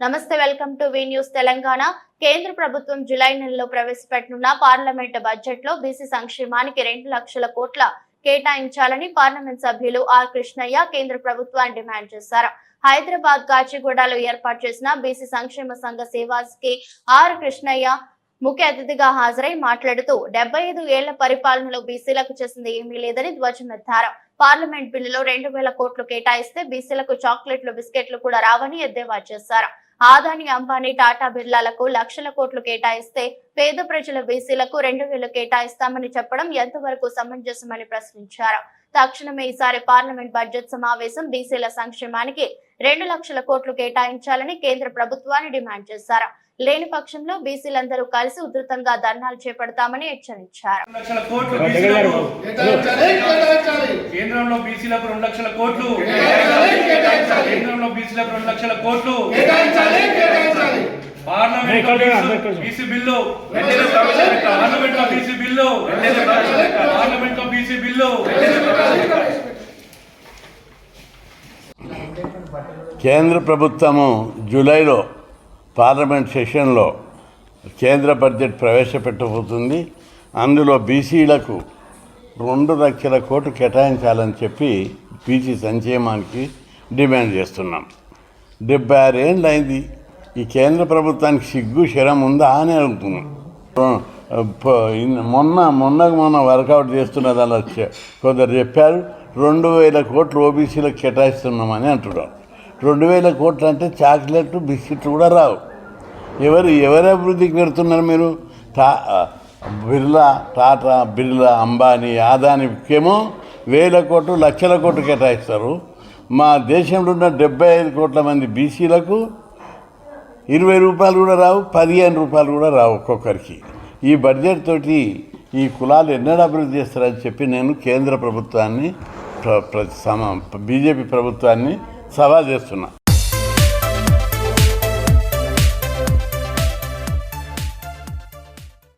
నమస్తే welcome to V news Telangana. కేంద్ర ప్రభుత్వం జులై నెలలో ప్రవేశపెట్టనున్న పార్లమెంట్ బడ్జెట్లో బీసీ సంక్షేమానికి రెండు లక్షల కోట్ల కేటాయించాలని పార్లమెంట్ సభ్యులు ఆర్ కృష్ణయ్య కేంద్ర ప్రభుత్వాన్ని డిమాండ్ చేశారు. హైదరాబాద్ గాచిగూడలో ఏర్పాటు చేసిన బీసీ సంక్షేమ సంఘ సేవాస్కి ఆర్ కృష్ణయ్య ముఖ్య అతిథిగా హాజరై మాట్లాడుతూ డెబ్బై ఐదు ఏళ్ళ పరిపాలనలో బీసీలకు చేసింది ఏమీ లేదని ధ్వజమెత్తారు పార్లమెంట్ బిల్లులో రెండు వేల కోట్లు కేటాయిస్తే బీసీలకు చాక్లెట్లు బిస్కెట్లు కూడా రావని ఎద్దేవా చేశారు. ఆదాని అంబానీ టాటా బిర్లాలకు లక్షల కోట్లు కేటాయిస్తే పేద ప్రజల బీసీలకు రెండు వేలు కేటాయిస్తామని చెప్పడం ఎంతవరకు సమంజసమని ప్రశ్నించారు. తక్షణమే ఈసారి పార్లమెంట్ బడ్జెట్ సమావేశం బీసీల సంక్షేమానికి రెండు లక్షల కోట్లు కేటాయించాలని కేంద్ర ప్రభుత్వాన్ని డిమాండ్ చేశారు. లేని పక్షంలో బీసీలందరూ కలిసి ఉధృతంగా ధర్నాలు చేపడతామని హెచ్చరించారు. కేంద్రంలో బీసీలకు రెండు లక్షల కోట్లు కేంద్రంలో బీసీలకు రెండు లక్షల కోట్లు పార్లమెంట్ ఇక్కడ చూడండి, అందరూ ఇక్కడ చూడండి. BC bill. పార్లమెంట్లో బీసీ బిల్లు. పార్లమెంట్లో బీసీ బిల్లు. కేంద్ర ప్రభుత్వము జూలైలో పార్లమెంట్ సెషన్లో కేంద్ర బడ్జెట్ ప్రవేశపెట్టబోతుంది. అందులో బీసీలకు రెండు లక్షల కోట్లు కేటాయించాలని చెప్పి బీసీ సంక్షేమానికి డిమాండ్ చేస్తున్నాం. డెబ్బై ఆరు ఏళ్ళు అయింది. ఈ కేంద్ర ప్రభుత్వానికి సిగ్గు శరం ఉందా అని అడుగుతున్నాం మొన్న మొన్న మొన్నకు మొన్న వర్కౌట్ చేస్తున్నది అలా కొందరు చెప్పారు రెండు వేల కోట్లు ఓబీసీలకు కేటాయిస్తున్నామని అంటున్నారు. రెండు వేల కోట్లు అంటే చాక్లెట్ బిస్కెట్లు కూడా రావు. ఎవరు ఎవరి అభివృద్ధికి పెడుతున్నారు మీరు? టా బిర్లా టాటా బిర్లా అంబానీ ఆదానికేమో వేల కోట్లు లక్షల కోట్లు కేటాయిస్తారు. మా దేశంలో ఉన్న డెబ్బై ఐదు కోట్ల మంది బీసీలకు ఇరవై రూపాయలు కూడా రావు పదిహేను రూపాయలు కూడా రావు ఒక్కొక్కరికి. ఈ బడ్జెట్ తోటి ఈ కులాలు ఎన్నడూ అభివృద్ధి చేస్తారని చెప్పి నేను కేంద్ర ప్రభుత్వాన్ని ప్ర- ప్ర- బీజేపీ ప్రభుత్వాన్ని సవాల్ చేస్తున్నా.